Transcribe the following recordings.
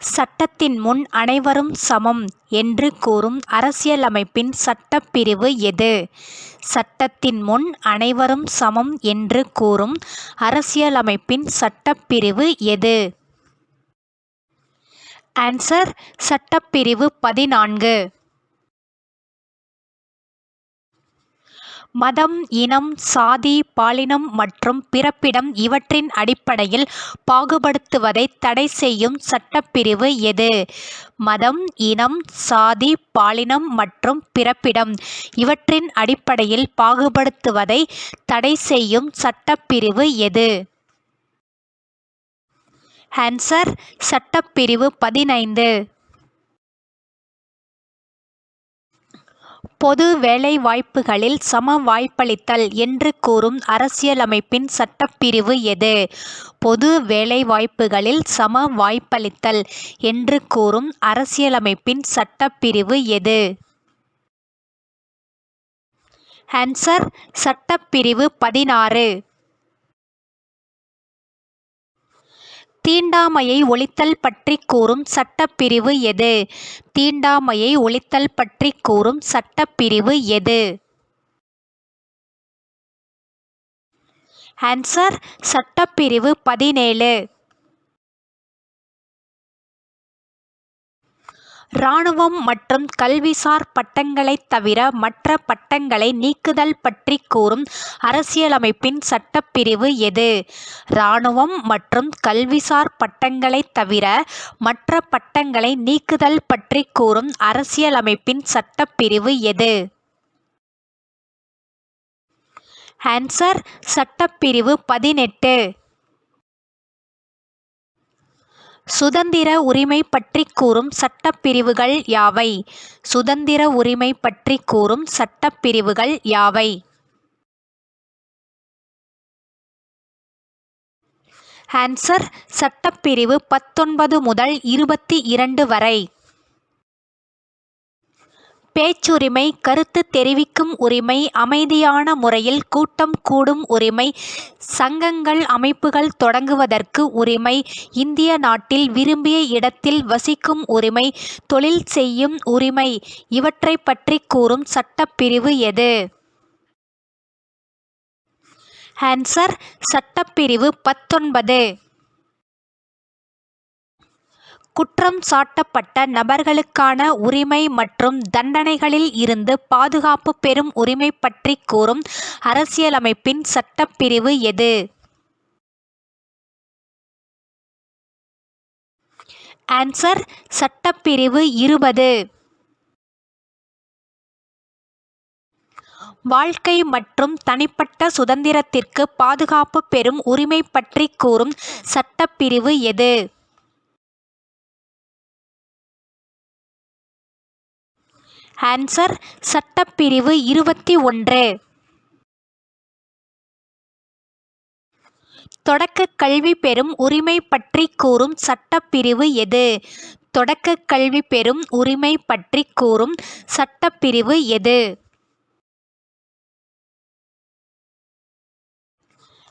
சட்டத்தின் முன் அனைவரும் சமம் என்று கூறும் அரசியலமைப்பின் சட்டப்பிரிவு எது? சட்டத்தின் முன் அனைவரும் சமம் என்று கூறும் அரசியலமைப்பின் சட்டப்பிரிவு எது? ஆன்சர் சட்டப்பிரிவு பதினான்கு. மதம் இனம் சாதி பாலினம் மற்றும் பிறப்பிடம் இவற்றின் அடிப்படையில் பாகுபடுத்துவதை தடை செய்யும் சட்டப்பிரிவு எது? மதம் இனம் சாதி பாலினம் மற்றும் பிறப்பிடம் இவற்றின் அடிப்படையில் பாகுபடுத்துவதை தடை செய்யும் சட்டப்பிரிவு எது? ஆன்சர் சட்டப்பிரிவு பதினைந்து. பொது வேலைவாய்ப்புகளில் சம வாய்ப்பளித்தல் என்று கூறும் அரசியலமைப்பின் சட்டப்பிரிவு எது? பொது வேலைவாய்ப்புகளில் சம வாய்ப்பளித்தல் என்று கூறும் அரசியலமைப்பின் சட்டப்பிரிவு எது? ஆன்சர் சட்டப்பிரிவு பதினாறு. தீண்டாமையை ஒழித்தல் பற்றிக் கூறும் சட்டப்பிரிவு எது? தீண்டாமையை ஒழித்தல் பற்றிக் கூறும் சட்டப்பிரிவு எது? ஆன்சர் சட்டப்பிரிவு பதினேழு. இராணுவம் மற்றும் கல்விசார் பட்டங்களைத் தவிர மற்ற பட்டங்களை நீக்குதல் பற்றிக் கூறும் அரசியலமைப்பின் சட்டப்பிரிவு எது? இராணுவம் மற்றும் கல்விசார் பட்டங்களைத் தவிர மற்ற பட்டங்களை நீக்குதல் பற்றிக் கூறும் அரசியலமைப்பின் சட்டப்பிரிவு எது? ஆன்சர் சட்டப்பிரிவு பதினெட்டு. சுதந்திர உரிமை பற்றி கூறும் சட்டப்பிரிவுகள் யாவை? சுதந்திர உரிமை பற்றிக் கூறும் சட்டப்பிரிவுகள் யாவை? ஆன்சர் சட்டப்பிரிவு பத்தொன்பது முதல் இருபத்தி இரண்டு வரை. பேச்சுரிமை கருத்து தெரிவிக்கும் உரிமை அமைதியான முறையில் கூட்டம் கூடும் உரிமை சங்கங்கள் அமைப்புகள் தொடங்குவதற்கு உரிமை இந்திய நாட்டில் விரும்பிய இடத்தில் வசிக்கும் உரிமை தொழில் செய்யும் உரிமை இவற்றைப் பற்றி கூறும் சட்டப்பிரிவு எது? ஆன்சர் சட்டப்பிரிவு பத்தொன்பது. குற்றம் சாட்டப்பட்ட நபர்களுக்கான உரிமை மற்றும் தண்டனைகளில் இருந்து பாதுகாப்பு பெறும் உரிமை பற்றி கூறும் அரசியலமைப்பின் சட்டப்பிரிவு எது? ஆன்சர் சட்டப்பிரிவு இருபது. வாழ்க்கை மற்றும் தனிப்பட்ட சுதந்திரத்திற்கு பாதுகாப்பு பெறும் உரிமை பற்றி கூறும் சட்டப்பிரிவு எது? ஆன்சர் சட்டப்பிரிவு இருபத்தி ஒன்று. தொடக்கக் கல்வி பெறும் உரிமை பற்றிக் கூறும் சட்டப்பிரிவு எது? தொடக்கக் கல்வி பெறும் உரிமை பற்றிக் கூறும் சட்டப்பிரிவு எது?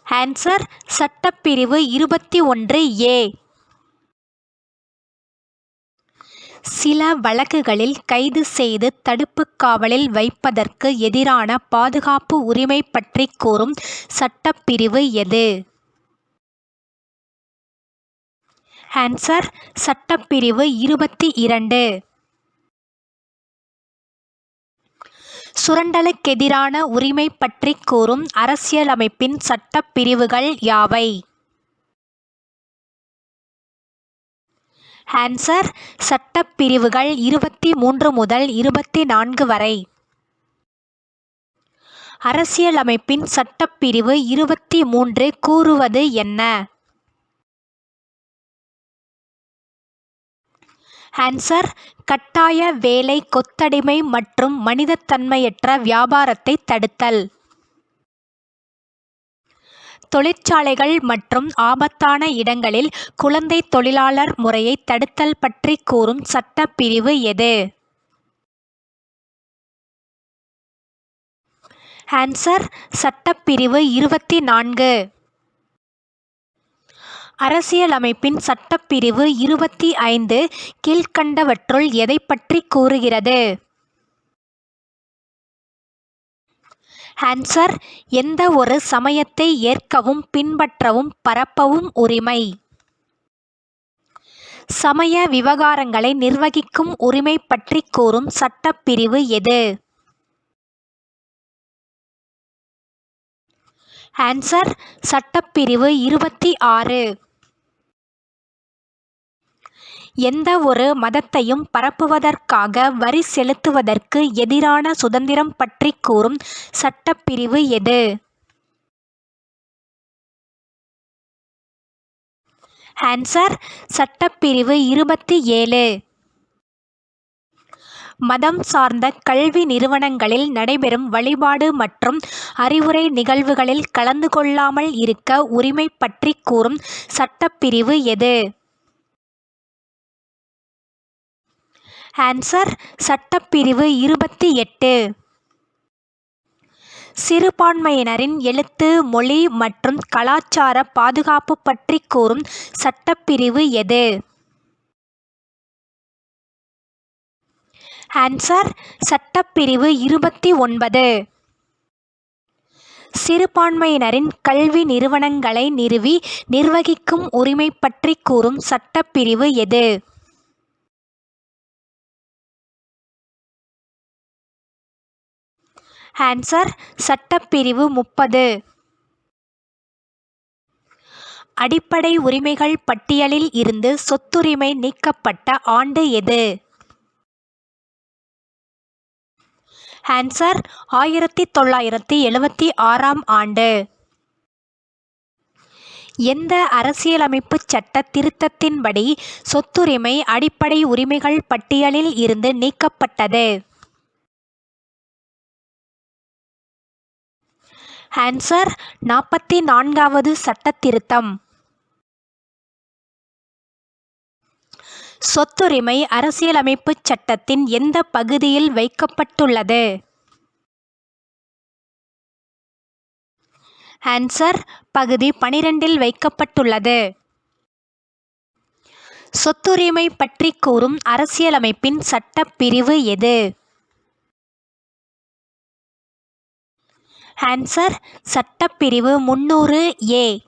ஆன்சர் சட்டப்பிரிவு இருபத்தி ஒன்று ஏ. சில வழக்குகளில் கைது செய்து தடுப்புக் காவலில் வைப்பதற்கு எதிரான பாதுகாப்பு உரிமை பற்றிக் கூறும் சட்டப்பிரிவு எது? ஆன்சர் சட்டப்பிரிவு இருபத்தி இரண்டு. சுரண்டலுக்கெதிரான உரிமை பற்றிக் கூறும் அரசியலமைப்பின் சட்டப்பிரிவுகள் யாவை? ஆன்சர் சட்டப்பிரிவுகள் இருபத்தி மூன்று முதல் இருபத்தி நான்கு வரை. அரசியலமைப்பின் சட்டப்பிரிவு இருபத்தி மூன்று கூறுவது என்ன? ஆன்சர் கட்டாய வேலை கொத்தடிமை மற்றும் மனிதத்தன்மையற்ற வியாபாரத்தை தடுத்தல். தொழிற்சாலைகள் மற்றும் ஆபத்தான இடங்களில் குழந்தை தொழிலாளர் முறையை தடுத்தல் பற்றி கூறும் சட்டப்பிரிவு எது? ஆன்சர் சட்டப்பிரிவு இருபத்தி நான்கு. அரசியலமைப்பின் சட்டப்பிரிவு இருபத்தி ஐந்து கீழ்கண்டவற்றுள் எதை பற்றி கூறுகிறது? ஆன்சர் எந்த ஒரு சமயத்தை ஏற்கவும் பின்பற்றவும் பரப்பவும் உரிமை. சமய விவகாரங்களை நிர்வகிக்கும் உரிமை பற்றிக் கூறும் சட்டப்பிரிவு எது? ஆன்சர் சட்டப்பிரிவு இருபத்தி ஆறு. எந்த ஒரு மதத்தையும் பரப்புவதற்காக வரி செலுத்துவதற்கு எதிரான சுதந்திரம் பற்றி கூறும் சட்டப்பிரிவு எது? ஆன்சர் சட்டப்பிரிவு இருபத்தி ஏழு. மதம் சார்ந்த கல்வி நிறுவனங்களில் நடைபெறும் வழிபாடு மற்றும் அறிவுரை நிகழ்வுகளில் கலந்து கொள்ளாமல் இருக்க உரிமை பற்றி கூறும் சட்டப்பிரிவு எது? ஆன்சர் சட்டப்பிரிவு இருபத்தி எட்டு. சிறுபான்மையினரின் எழுத்து மொழி மற்றும் கலாச்சார பாதுகாப்பு பற்றி கூறும் சட்டப்பிரிவு எது? ஆன்சர் சட்டப்பிரிவு இருபத்தி ஒன்பது. சிறுபான்மையினரின் கல்வி நிறுவனங்களை நிறுவி நிர்வகிக்கும் உரிமை பற்றி கூறும் சட்டப்பிரிவு எது? ஆன்சர் சட்டப்பிரிவு முப்பது. அடிப்படை உரிமைகள் பட்டியலில் இருந்து சொத்துரிமை நீக்கப்பட்ட ஆண்டு எது? ஆன்சர் ஆயிரத்தி தொள்ளாயிரத்தி எழுபத்தி ஆறாம் ஆண்டு. எந்த அரசியலமைப்பு சட்ட திருத்தத்தின்படி சொத்துரிமை அடிப்படை உரிமைகள் பட்டியலில் இருந்து நீக்கப்பட்டது? ஆன்சர் நாற்பத்தி நான்காவது சட்டத்திருத்தம். சொத்துரிமை அரசியலமைப்புச் சட்டத்தின் எந்த பகுதியில் வைக்கப்பட்டுள்ளது? ஆன்சர் பகுதி பனிரெண்டில் வைக்கப்பட்டுள்ளது. சொத்துரிமை பற்றி கூறும் அரசியலமைப்பின் சட்டப்பிரிவு எது? ஆன்சர் சட்டப்பிரிவு முன்னூறு ஏ.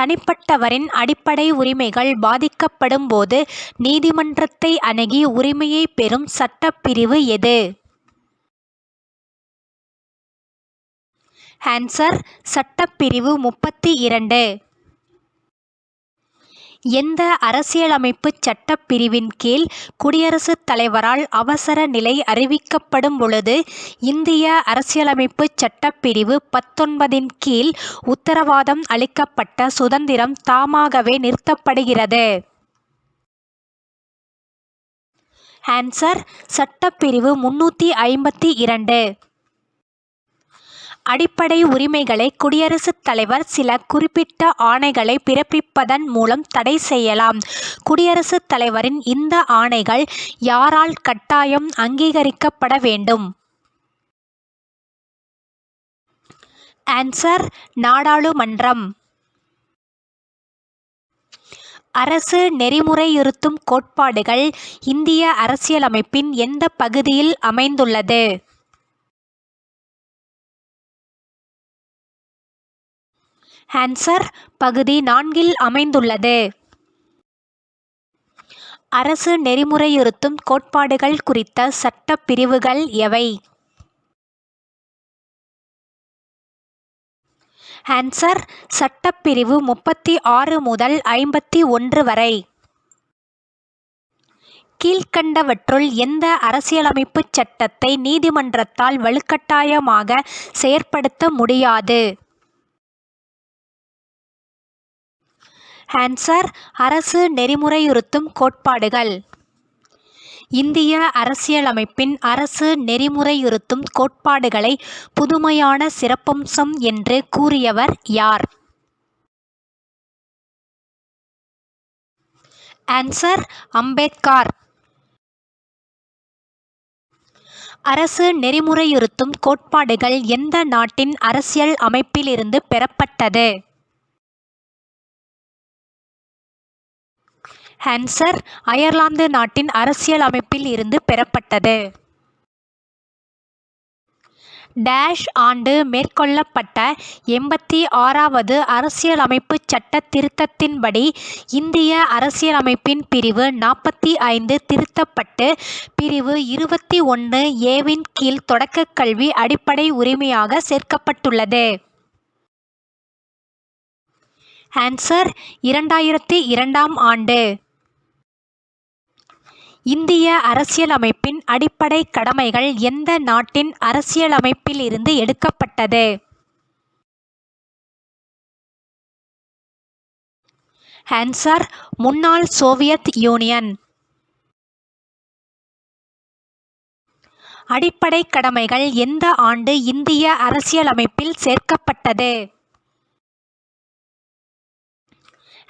தனிப்பட்டவரின் அடிப்படை உரிமைகள் பாதிக்கப்படும் போது நீதிமன்றத்தை அணுகி உரிமையை பெறும் சட்டப்பிரிவு எது? ஆன்சர் சட்டப்பிரிவு முப்பத்தி இரண்டு. எந்த அரசியலமைப்புச் சட்டப் பிரிவின் கீழ் குடியரசுத் தலைவரால் அவசர நிலை அறிவிக்கப்படும் பொழுது இந்திய அரசியலமைப்புச் சட்டப்பிரிவு பத்தொன்பதின் கீழ் உத்தரவாதம் அளிக்கப்பட்ட சுதந்திரம் தாமாகவே நிறுத்தப்படுகிறது? ஆன்சர் சட்டப்பிரிவு முன்னூற்றி ஐம்பத்தி இரண்டு. அடிப்படை உரிமைகளை குடியரசுத் தலைவர் சில குறிப்பிட்ட ஆணைகளை பிறப்பிப்பதன் மூலம் தடை செய்யலாம். குடியரசுத் தலைவரின் இந்த ஆணைகள் யாரால் கட்டாயம் அங்கீகரிக்கப்பட வேண்டும்? ஆன்சர் நாடாளுமன்றம். அரசு நெறிமுறையுறுத்தும் கோட்பாடுகள் இந்திய அரசியலமைப்பின் எந்த பகுதியில் அமைந்துள்ளது? ஹான்சர் பகுதி நான்கில் அமைந்துள்ளது. அரசு நெறிமுறையுறுத்தும் கோட்பாடுகள் குறித்த சட்டப் பிரிவுகள் எவை? ஹான்சர் சட்டப்பிரிவு முப்பத்தி ஆறு முதல் ஐம்பத்தி ஒன்று வரை. கீழ்க்கண்டவற்றுள் எந்த அரசியலமைப்புச் சட்டத்தை நீதிமன்றத்தால் வலுக்கட்டாயமாக செயற்படுத்த முடியாது? ஆன்சர் அரசு நெறிமுறையுறுத்தும் கோட்பாடுகள். இந்திய அரசியலமைப்பின் அரசு நெறிமுறையுறுத்தும் கோட்பாடுகளை புதுமையான சிறப்பம்சம் என்று கூறியவர் யார்? ஆன்சர் அம்பேத்கர். அரசு நெறிமுறையுறுத்தும் கோட்பாடுகள் எந்த நாட்டின் அரசியல் அமைப்பிலிருந்து பெறப்பட்டது? ஹன்சர் அயர்லாந்து நாட்டின் அரசியலமைப்பில் இருந்து பெறப்பட்டது. டேஷ் ஆண்டு மேற்கொள்ளப்பட்ட எண்பத்தி ஆறாவது அரசியலமைப்பு சட்ட திருத்தத்தின்படி இந்திய அரசியலமைப்பின் பிரிவு நாற்பத்தி ஐந்து திருத்தப்பட்டு பிரிவு இருபத்தி ஒன்று ஏவின் கீழ் தொடக்கக் கல்வி அடிப்படை உரிமையாக சேர்க்கப்பட்டுள்ளது. ஆன்சர் இரண்டாயிரத்தி இரண்டாம் ஆண்டு இந்திய அரசியலமைப்பின் அடிப்படை கடமைகள் எந்த நாட்டின் அரசியலமைப்பிலிருந்து எடுக்கப்பட்டது? ஆன்சர் முன்னாள் சோவியத் யூனியன். அடிப்படை கடமைகள் எந்த ஆண்டு இந்திய அரசியலமைப்பில் சேர்க்கப்பட்டது?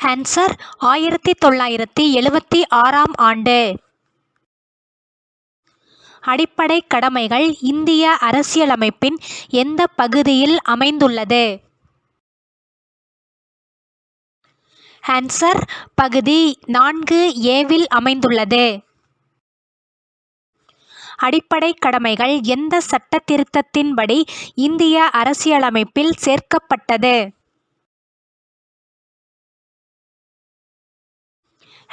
ஆன்சர் ஆயிரத்தி தொள்ளாயிரத்தி எழுபத்தி ஆறாம் ஆண்டு. அடிப்படை கடமைகள் இந்திய அரசியலமைப்பின் எந்த பகுதியில் அமைந்துள்ளது? ஆன்சர் பகுதி நான்கு ஏவில் அமைந்துள்ளது. அடிப்படை கடமைகள் எந்த சட்ட திருத்தத்தின்படி இந்திய அரசியலமைப்பில் சேர்க்கப்பட்டது?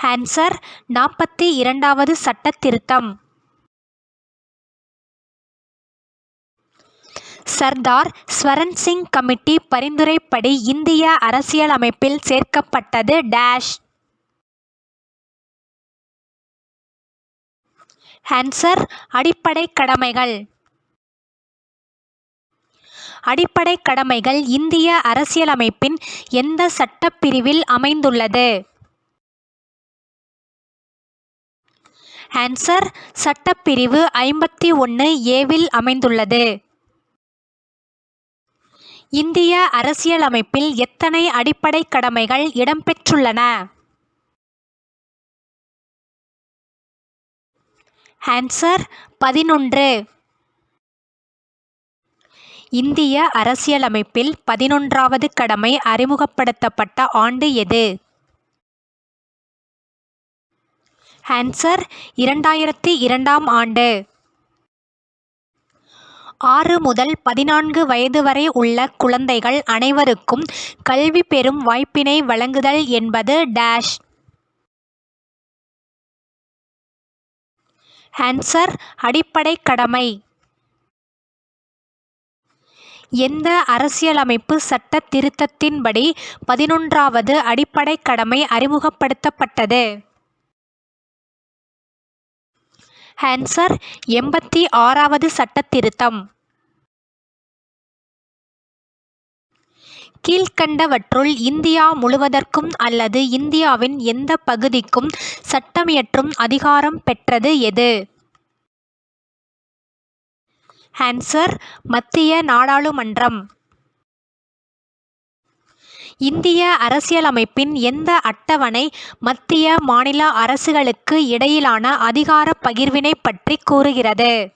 ஆன்சர் நாற்பத்தி இரண்டாவது சட்ட திருத்தம். சர்தார் ஸ்வரன் சிங் கமிட்டி பரிந்துரைப்படி இந்திய அரசியலமைப்பில் சேர்க்கப்பட்டது டேஷ். ஆன்சர் அடிப்படை கடமைகள். அடிப்படை கடமைகள் இந்திய அரசியலமைப்பின் எந்த சட்டப்பிரிவில் அமைந்துள்ளது? ஆன்சர் சட்டப்பிரிவு ஐம்பத்தி ஒன்று ஏவில் அமைந்துள்ளது. இந்திய அரசியலமைப்பில் எத்தனை அடிப்படை கடமைகள் இடம்பெற்றுள்ளன? ஆன்சர் பதினொன்று. இந்திய அரசியலமைப்பில் பதினொன்றாவது கடமை அறிமுகப்படுத்தப்பட்ட ஆண்டு எது? ஆன்சர் இரண்டாயிரத்தி இரண்டாம் ஆண்டு. ஆறு முதல் பதினான்கு வயது வரை உள்ள குழந்தைகள் அனைவருக்கும் கல்வி பெறும் வாய்ப்பினை வழங்குதல் என்பது டேஷ் ஆன்சர் அடிப்படை கடமை. எந்த அரசியலமைப்பு சட்ட திருத்தத்தின்படி பதினொன்றாவது அடிப்படை கடமை அறிமுகப்படுத்தப்பட்டது? ஹேன்சர் எண்பத்தி ஆறாவது சட்டத்திருத்தம். கீழ்கண்டவற்றுள் கீழ்க்கண்டவற்றுள் இந்தியா முழுவதற்கும் அல்லது இந்தியாவின் எந்த பகுதிக்கும் சட்டமியற்றும் அதிகாரம் பெற்றது எது? ஆன்சர் மத்திய நாடாளுமன்றம். இந்திய அரசியலமைப்பின் எந்த அட்டவணை மத்திய மாநில அரசுகளுக்கு இடையிலான அதிகார பகிர்வினை பற்றி கூறுகிறது?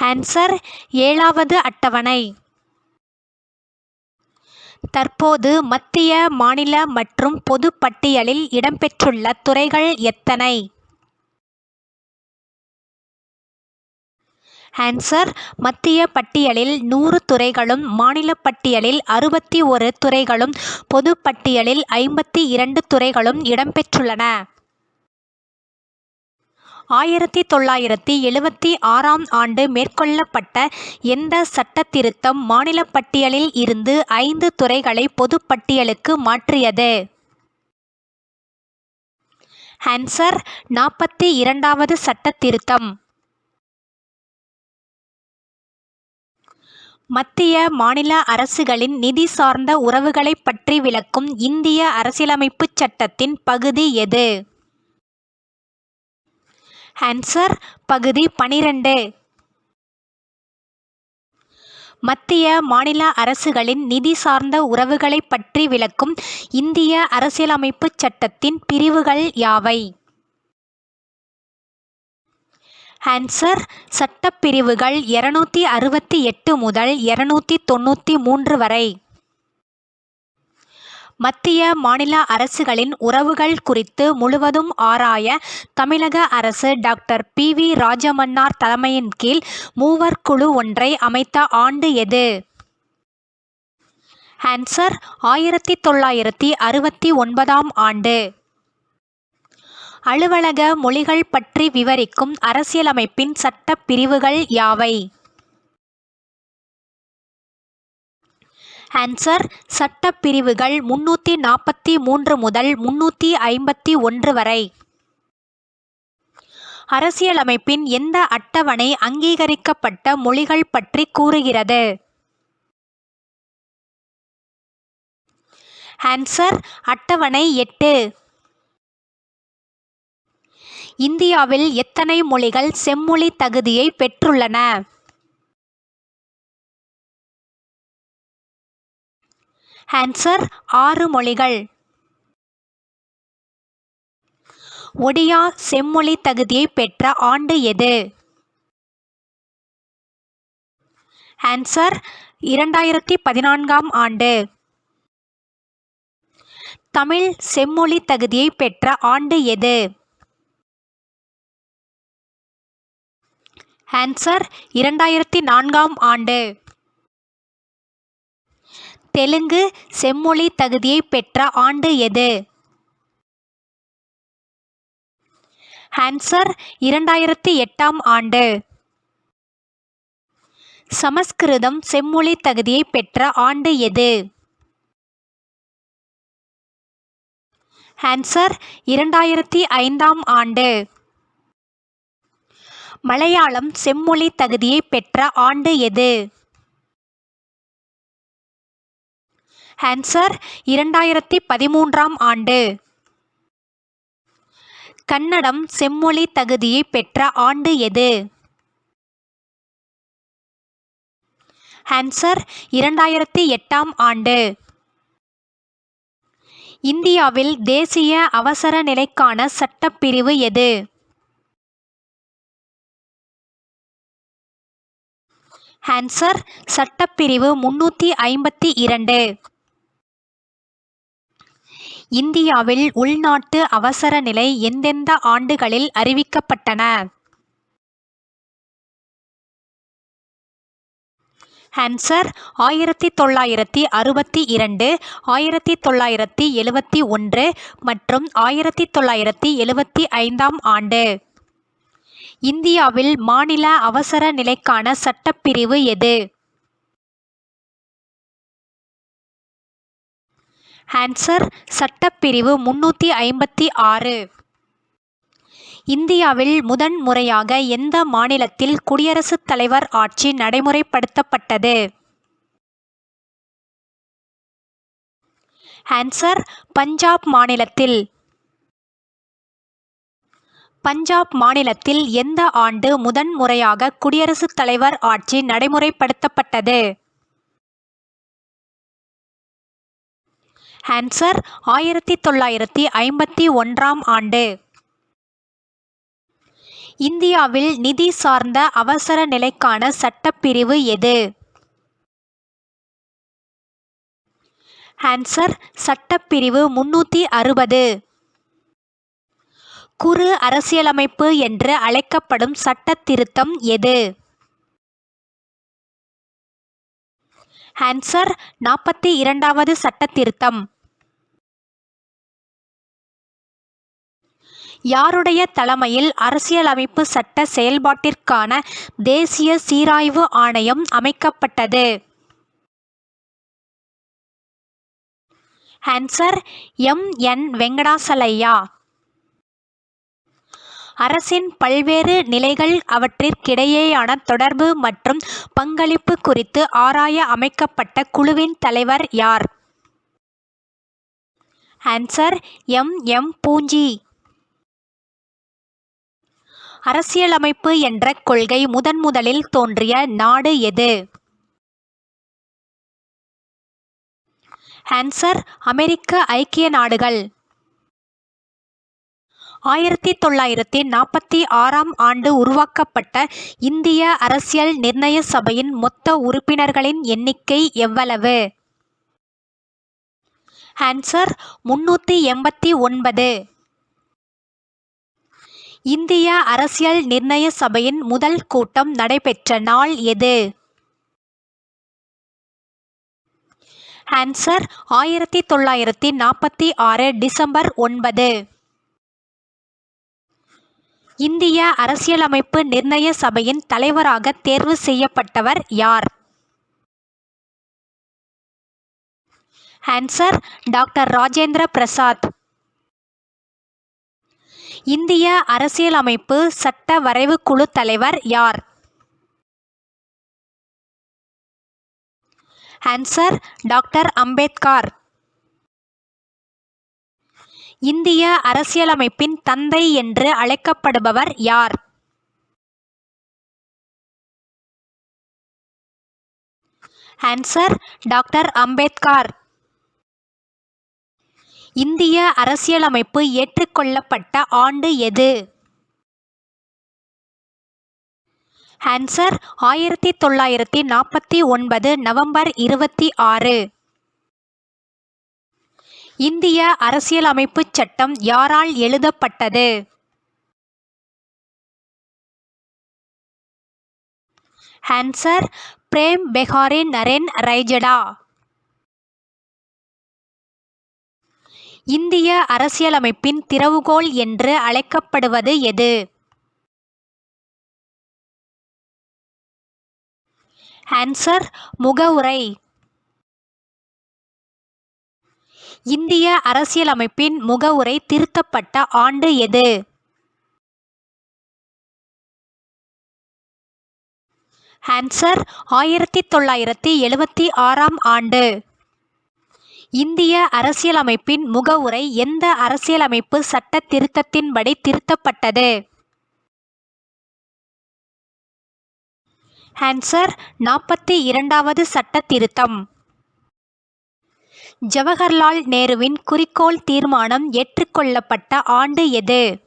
ஆன்சர் ஏழாவது அட்டவணை. தற்போது மத்திய மாநில மற்றும் பொது பட்டியலில் இடம்பெற்றுள்ள துறைகள் எத்தனை? ஹான்சர் மத்திய பட்டியலில் நூறு துறைகளும் மாநில பட்டியலில் அறுபத்தி ஒரு துறைகளும் பொது பட்டியலில் ஐம்பத்தி இரண்டு துறைகளும் இடம்பெற்றுள்ளன. ஆயிரத்தி தொள்ளாயிரத்தி எழுபத்தி ஆறாம் ஆண்டு மேற்கொள்ளப்பட்ட எந்த சட்ட திருத்தம் மாநில பட்டியலில் இருந்து ஐந்து துறைகளை பொதுப்பட்டியலுக்கு மாற்றியது? ஹான்சர் நாற்பத்தி இரண்டாவது சட்ட திருத்தம் மத்திய மாநில அரசுகளின் நிதி சார்ந்த உறவுகளைப் பற்றி விளக்கும் இந்திய அரசியலமைப்புச் சட்டத்தின் பகுதி எது? ஆன்சர் பகுதி பனிரெண்டு. மத்திய மாநில அரசுகளின் நிதி சார்ந்த உறவுகளைப் பற்றி விளக்கும் இந்திய அரசியலமைப்புச் சட்டத்தின் பிரிவுகள் யாவை? ஹான்சர் சட்டப்பிரிவுகள் இருநூத்தி அறுபத்தி எட்டு முதல் இருநூத்தி தொண்ணூற்றி மூன்று வரை மத்திய மாநில அரசுகளின் உறவுகள் குறித்து முழுவதும் ஆராய தமிழக அரசு டாக்டர் பி. வி. ராஜமன்னார் தலைமையின் கீழ் மூவர் குழு ஒன்றை அமைத்த ஆண்டு எது? ஆன்சர் ஆயிரத்தி தொள்ளாயிரத்தி அறுபத்தி ஒன்பதாம் ஆண்டு. அலுவலக மொழிகள் பற்றி விவரிக்கும் அரசியலமைப்பின் சட்டப் பிரிவுகள் யாவை? ஆன்சர் சட்ட பிரிவுகள் முன்னூற்றி நாற்பத்தி மூன்று முதல் முன்னூற்றி ஐம்பத்தி ஒன்று வரை. அரசியலமைப்பின் எந்த அட்டவணை அங்கீகரிக்கப்பட்ட மொழிகள் பற்றி கூறுகிறது? ஆன்சர் அட்டவணை எட்டு. இந்தியாவில் எத்தனை மொழிகள் செம்மொழி தகுதியை பெற்றுள்ளன? ஆன்சர் ஆறு மொழிகள். ஒடியா செம்மொழி தகுதியை பெற்ற ஆண்டு எது? ஆன்சர் இரண்டாயிரத்தி பதினான்காம் ஆண்டு. தமிழ் செம்மொழி தகுதியை பெற்ற ஆண்டு எது? ஆன்சர் இரண்டாயிரத்தி நான்காம் ஆண்டு. தெலுங்கு செம்மொழி தகுதியை பெற்ற ஆண்டு எது? ஆன்சர் இரண்டாயிரத்தி எட்டாம் ஆண்டு. சமஸ்கிருதம் செம்மொழி தகுதியை பெற்ற ஆண்டு எது? ஆன்சர் இரண்டாயிரத்தி ஐந்தாம் ஆண்டு. மலையாளம் செம்மொழி தகுதியை பெற்ற ஆண்டு எது? ஆன்சர் இரண்டாயிரத்தி பதிமூன்றாம் ஆண்டு. கன்னடம் செம்மொழி தகுதியை பெற்ற ஆண்டு எது? ஆன்சர் இரண்டாயிரத்தி எட்டாம் ஆண்டு. இந்தியாவில் தேசிய அவசர நிலைக்கான சட்டப்பிரிவு எது? ஆன்சர் சட்டப்பிரிவு முன்னூற்றி ஐம்பத்தி இரண்டு. இந்தியாவில் உள்நாட்டு அவசர நிலை எந்தெந்த ஆண்டுகளில் அறிவிக்கப்பட்டன? ஆன்சர் ஆயிரத்தி தொள்ளாயிரத்தி அறுபத்தி இரண்டு, ஆயிரத்தி தொள்ளாயிரத்தி எழுபத்தி ஒன்று மற்றும் ஆயிரத்தி தொள்ளாயிரத்தி எழுபத்தி ஐந்தாம் ஆண்டு. இந்தியாவில் மாநில அவசர நிலைக்கான சட்டப்பிரிவு எது? ஆன்சர் சட்டப்பிரிவு பிரிவு ஐம்பத்தி ஆறு. இந்தியாவில் முதன் முறையாக எந்த மாநிலத்தில் குடியரசுத் தலைவர் ஆட்சி நடைமுறைப்படுத்தப்பட்டது? ஆன்சர் பஞ்சாப் மாநிலத்தில். பஞ்சாப் மாநிலத்தில் எந்த ஆண்டு முதன் முறையாக குடியரசுத் தலைவர் ஆட்சி நடைமுறைப்படுத்தப்பட்டது? ஆன்சர் ஆயிரத்தி தொள்ளாயிரத்தி ஐம்பத்தி ஒன்றாம் ஆண்டு. இந்தியாவில் நிதி சார்ந்த அவசர நிலைக்கான சட்டப்பிரிவு எது? ஆன்சர் சட்டப்பிரிவு பிரிவு அறுபது. குறு அரசியலமைப்பு என்று அழைக்கப்படும் சட்ட திருத்தம் எது? ஆன்சர் நாற்பத்தி இரண்டாவது சட்ட திருத்தம். யாருடைய தலைமையில் அரசியலமைப்பு சட்ட செயல்பாட்டிற்கான தேசிய சீராய்வு ஆணையம் அமைக்கப்பட்டது? Answer M. என். வெங்கடாசலையா. அரசின் பல்வேறு நிலைகள் அவற்றிற்கிடையேயான தொடர்பு மற்றும் பங்களிப்பு குறித்து ஆராய அமைக்கப்பட்ட குழுவின் தலைவர் யார்? Answer M. எம். பூஞ்சி. அரசியலமைப்பு என்ற கொள்கை முதன் முதலில் தோன்றிய நாடு எது? ஆன்சர் அமெரிக்க ஐக்கிய நாடுகள். ஆயிரத்தி தொள்ளாயிரத்தி நாற்பத்தி ஆறாம் ஆண்டு உருவாக்கப்பட்ட இந்திய அரசியல் நிர்ணய சபையின் மொத்த உறுப்பினர்களின் எண்ணிக்கை எவ்வளவு? ஆன்சர் முன்னூற்றி எண்பத்தி ஒன்பது. இந்திய அரசியல் நிர்ணய சபையின் முதல் கூட்டம் நடைபெற்ற நாள் எது? ஆன்சர் ஆயிரத்தி தொள்ளாயிரத்தி நாற்பத்தி ஆறு டிசம்பர் ஒன்பது. இந்திய அரசியலமைப்பு நிர்ணய சபையின் தலைவராக தேர்வு செய்யப்பட்டவர் யார்? Answer doctor Rajendra Prasad. இந்திய அரசியலமைப்பு சட்ட வரைவு குழு தலைவர் யார்? Answer doctor Ambedkar. இந்திய அரசியலமைப்பின் தந்தை என்று அழைக்கப்படுபவர் யார்? Answer doctor Ambedkar. இந்திய அரசியலமைப்பு ஏற்றுக்கொள்ளப்பட்ட ஆண்டு எது? ஆன்சர் ஆயிரத்தி தொள்ளாயிரத்தி நாற்பத்தி ஒன்பது நவம்பர் இருபத்தி ஆறு. இந்திய அரசியலமைப்புச் சட்டம் யாரால் எழுதப்பட்டது? ஆன்சர் பிரேம் பெஹாரி நரேன் ரைஜடா. இந்திய அரசியலமைப்பின் திறவுகோல் என்று அழைக்கப்படுவது எது? ஆன்சர் முகவுரை. இந்திய அரசியலமைப்பின் முகவுரை திருத்தப்பட்ட ஆண்டு எது? ஆன்சர் ஆயிரத்தி தொள்ளாயிரத்தி எழுபத்தி ஆறாம் ஆண்டு. இந்திய அரசியலமைப்பின் முகவுரை எந்த அரசியலமைப்பு சட்ட திருத்தத்தின்படி திருத்தப்பட்டது? ஆன்சர் நாற்பத்தி இரண்டாவது சட்ட திருத்தம். ஜவஹர்லால் நேருவின் குறிக்கோள் தீர்மானம் ஏற்றுக்கொள்ளப்பட்ட ஆண்டு எது?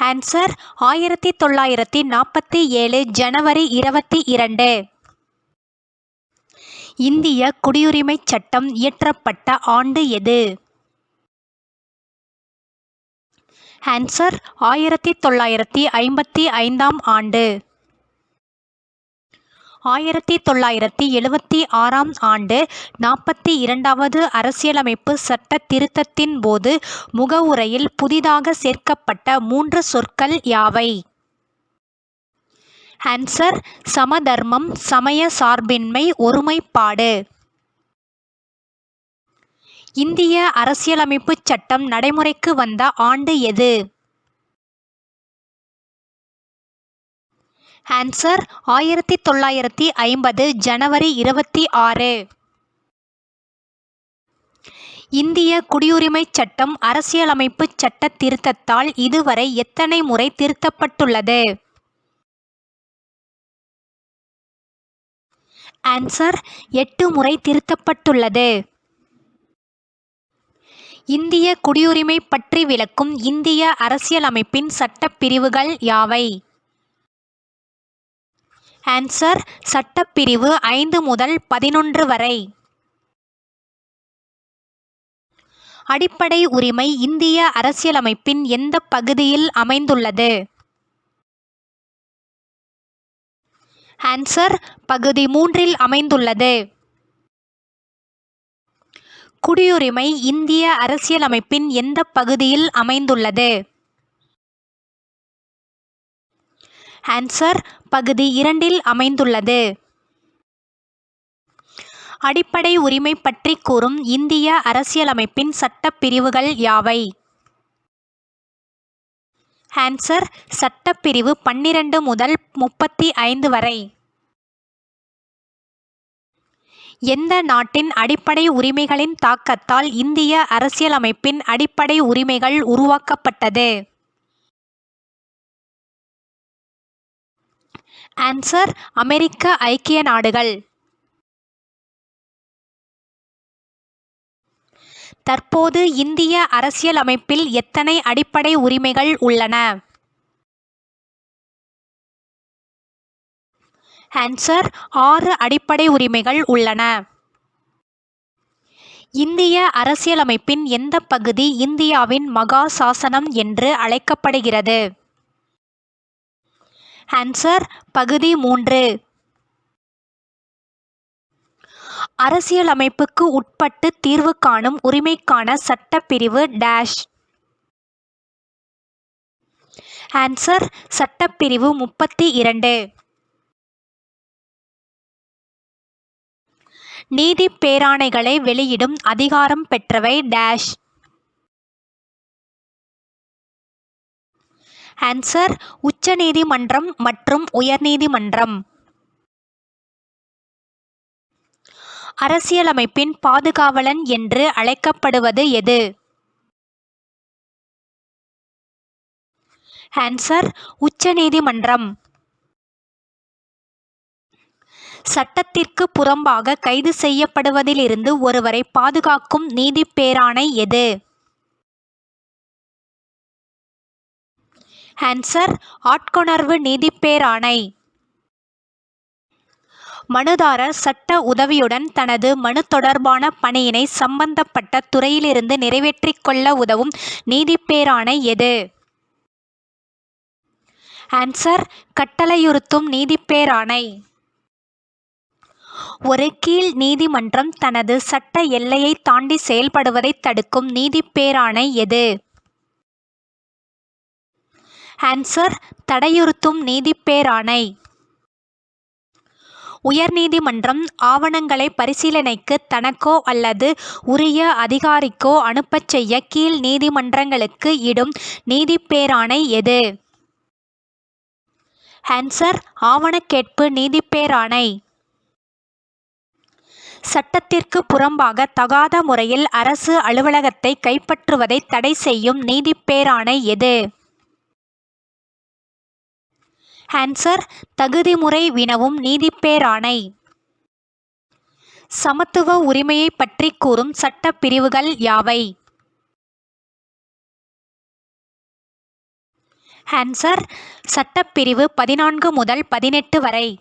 ஆன்சர் ஆயிரத்தி தொள்ளாயிரத்தி நாற்பத்தி ஏழு ஜனவரி இருபத்தி இரண்டு. இந்திய குடியுரிமைச் சட்டம் இயற்றப்பட்ட ஆண்டு எது? ஆன்சர் ஆயிரத்தி தொள்ளாயிரத்தி ஐம்பத்தி ஐந்தாம் ஆண்டு. ஆயிரத்தி தொள்ளாயிரத்தி எழுபத்தி ஆறாம் ஆண்டு நாற்பத்தி இரண்டாவது அரசியலமைப்பு சட்ட திருத்தத்தின் போது முகவுரையில் புதிதாக சேர்க்கப்பட்ட மூன்று சொற்கள் யாவை? ஆன்சர் சமதர்மம் சமய சார்பின்மை ஒருமைப்பாடு. இந்திய அரசியலமைப்புச் சட்டம் நடைமுறைக்கு வந்த ஆண்டு எது? ஆன்சர் ஆயிரத்தி தொள்ளாயிரத்தி ஐம்பது ஜனவரி இருபத்தி ஆறு. இந்திய குடியுரிமைச் சட்டம் அரசியலமைப்பு சட்ட திருத்தத்தால் இதுவரை எத்தனை முறை திருத்தப்பட்டுள்ளது? ஆன்சர் எட்டு முறை திருத்தப்பட்டுள்ளது. இந்திய குடியுரிமை பற்றி விளக்கும் இந்திய அரசியலமைப்பின் சட்டப் பிரிவுகள் யாவை? ஆன்சர் சட்டப்பிரிவு ஐந்து முதல் பதினொன்று வரை. அடிப்படை உரிமை இந்திய அரசியலமைப்பின் எந்த பகுதியில் அமைந்துள்ளது? ஆன்சர் பகுதி மூன்றில் அமைந்துள்ளது. குடியுரிமை இந்திய அரசியலமைப்பின் எந்த பகுதியில் அமைந்துள்ளது? ஆன்சர் பகுதி இரண்டில் அமைந்துள்ளது. அடிப்படை உரிமை பற்றி கூறும் இந்திய அரசியலமைப்பின் சட்டப்பிரிவுகள் யாவை? ஆன்சர் சட்டப்பிரிவு பன்னிரண்டு முதல் முப்பத்தி ஐந்து வரை. எந்த நாட்டின் அடிப்படை உரிமைகளின் தாக்கத்தால் இந்திய அரசியலமைப்பின் அடிப்படை உரிமைகள் உருவாக்கப்பட்டது? ஆன்சர் அமெரிக்க ஐக்கிய நாடுகள். தற்போது இந்திய அரசியலமைப்பில் எத்தனை அடிப்படை உரிமைகள் உள்ளன? ஆன்சர் ஆறு அடிப்படை உரிமைகள் உள்ளன. இந்திய அரசியலமைப்பின் எந்த பகுதி இந்தியாவின் மகா சாசனம் என்று அழைக்கப்படுகிறது? ஆன்சர் பகுதி மூன்று. அரசியலமைப்புக்கு உட்பட்டு தீர்வு காணும் உரிமைக்கான சட்டப்பிரிவு டேஷ் ஆன்சர் சட்டப்பிரிவு முப்பத்தி இரண்டு. நீதி பேராணைகளை வெளியிடும் அதிகாரம் பெற்றவை டேஷ் ஆன்சர் உச்சநீதிமன்றம் மற்றும் உயர்நீதிமன்றம். அரசியலமைப்பின் பாதுகாவலன் என்று அழைக்கப்படுவது எது? ஆன்சர் உச்சநீதிமன்றம். சட்டத்திற்கு புறம்பாக கைது செய்யப்படுவதிலிருந்து ஒருவரை பாதுகாக்கும் நீதிப்பேராணை எது? ஆன்சர் ஆட்கொணர்வு நீதிப்பேராணை மனுதாரர் சட்ட உதவியுடன் தனது மனு தொடர்பான பணியினை சம்பந்தப்பட்ட துறையிலிருந்து நிறைவேற்றிக் கொள்ள உதவும் நீதிப்பேராணை எது? ஆன்சர் கட்டளையுறுத்தும் நீதிப்பேராணை ஒரு கீழ் நீதிமன்றம் தனது சட்ட எல்லையை தாண்டி செயல்படுவதை தடுக்கும் நீதிப்பேராணை எது? ஆன்சர் தடையுறுத்தும் நீதிப்பேராணை உயர்நீதிமன்றம் ஆவணங்களை பரிசீலனைக்கு தனக்கோ அல்லது உரிய அதிகாரிக்கோ அனுப்பச் செய்ய கீழ் நீதிமன்றங்களுக்கு இடும் நீதிப்பேராணை எது? ஆன்சர் ஆவணக்கேட்பு நீதிப்பேராணை சட்டத்திற்கு புறம்பாக தகாத முறையில் அரசு அலுவலகத்தை கைப்பற்றுவதை தடை செய்யும் நீதிப்பேராணை எது? ஹான்சர் தகுதிமுறை வினவும் நீதிப்பேராணை. சமத்துவ உரிமையை பற்றி கூறும் சட்டப் பிரிவுகள் யாவை? ஹான்சர் சட்டப்பிரிவு பதினான்கு முதல் பதினெட்டு வரை.